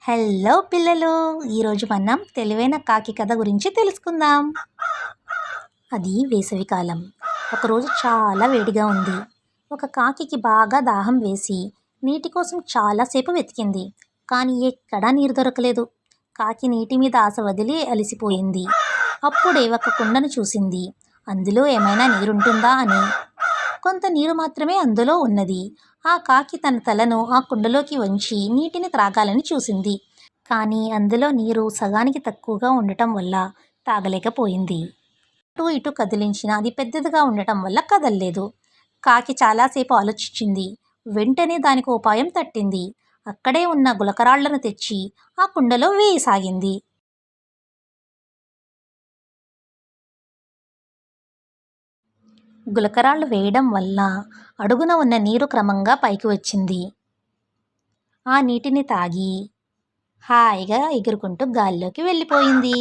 Hello పిల్లలు ఈరోజు మనం తెలివైన కాకి కథ గురించి తెలుసుకుందాం. అది వేసవికాలం ఒకరోజు చాలా వేడిగా ఉంది. ఒక కాకికి బాగా దాహం వేసి నీటి కోసం చాలాసేపు వెతికింది. కానీ ఎక్కడా నీరు దొరకలేదు. కాకి నీటి మీద ఆశ వదిలి అలిసిపోయింది. అప్పుడే ఒక కుండను చూసింది. అందులో ఏమైనా నీరుంటుందా అని కొంత నీరు మాత్రమే అందులో ఉన్నది. ఆ కాకి తన తలను ఆ కుండలోకి వంచి నీటిని త్రాగాలని చూసింది. కానీ అందులో నీరు సగానికి తక్కువగా ఉండటం వల్ల తాగలేకపోయింది. అటు ఇటు కదిలించిన అది పెద్దదిగా ఉండటం వల్ల కదలలేదు. కాకి చాలాసేపు ఆలోచించింది. వెంటనే దానికి ఉపాయం తట్టింది. అక్కడే ఉన్న గులకరాళ్ళను తెచ్చి ఆ కుండలో వేయసాగింది. గులకరాళ్ళు వేయడం వల్ల అడుగున ఉన్న నీరు క్రమంగా పైకి వచ్చింది. ఆ నీటిని తాగి హాయిగా ఎగురుకుంటూ గాల్లోకి వెళ్ళిపోయింది.